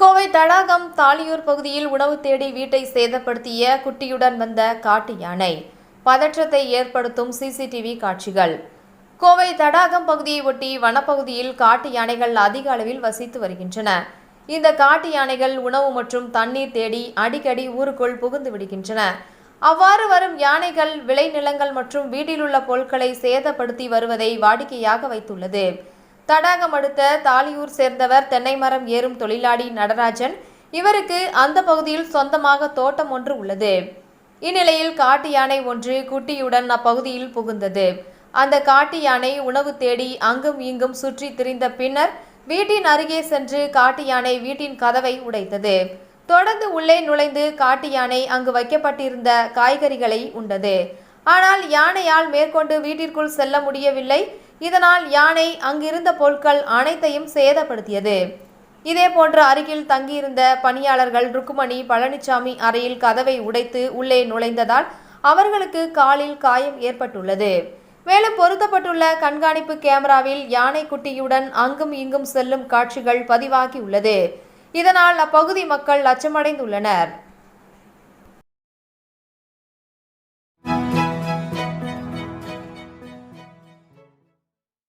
கோவை தடாகம் தாலியூர் பகுதியில் உணவு தேடி வீட்டை சேதப்படுத்திய குட்டியுடன் வந்த காட்டு யானை. பதற்றத்தை ஏற்படுத்தும் சிசிடிவி காட்சிகள். கோவை தடாகம் பகுதியை ஒட்டி வனப்பகுதியில் காட்டு யானைகள் அதிக அளவில் வசித்து வருகின்றன. இந்த காட்டு யானைகள் உணவு மற்றும் தண்ணீர் தேடி அடிக்கடி ஊருக்குள் புகுந்து விடுகின்றன. அவ்வாறு வரும் யானைகள் விளைநிலங்கள் மற்றும் வீட்டிலுள்ள பொருட்களை சேதப்படுத்தி வருவதை வாடிக்கையாக வைத்துள்ளது. தடாகம் அடுத்த தாலியூர் சேர்ந்தவர் தென்னை மரம் ஏறும் தொழிலாளி நடராஜன். இவருக்கு அந்த பகுதியில் சொந்தமாக தோட்டம் ஒன்று உள்ளது. இந்நிலையில் காட்டு யானை ஒன்று குட்டியுடன் அப்பகுதியில் புகுந்தது. அந்த காட்டு யானை உணவு தேடி அங்கும் இங்கும் சுற்றி திரிந்த பின்னர் வீட்டின் அருகே சென்று காட்டு யானை வீட்டின் கதவை உடைத்தது. தொடர்ந்து உள்ளே நுழைந்து காட்டு யானை அங்கு வைக்கப்பட்டிருந்த காய்கறிகளை உண்டது. ஆனால் யானையால் மேற்கொண்டு வீட்டிற்குள் செல்ல முடியவில்லை. இதனால் யானை அங்கிருந்த பொருட்கள் அனைத்தையும் சேதப்படுத்தியது. இதே போன்ற அருகில் தங்கியிருந்த பணியாளர்கள் ருக்குமணி பழனிசாமி அறையில் கதவை உடைத்து உள்ளே நுழைந்ததால் அவர்களுக்கு காலில் காயம் ஏற்பட்டுள்ளது. மேலும் பொருத்தப்பட்டுள்ள கண்காணிப்பு கேமராவில் யானை குட்டியுடன் அங்கும் இங்கும் செல்லும் காட்சிகள் பதிவாகியுள்ளது. இதனால் அப்பகுதி மக்கள் அச்சமடைந்துள்ளனர்.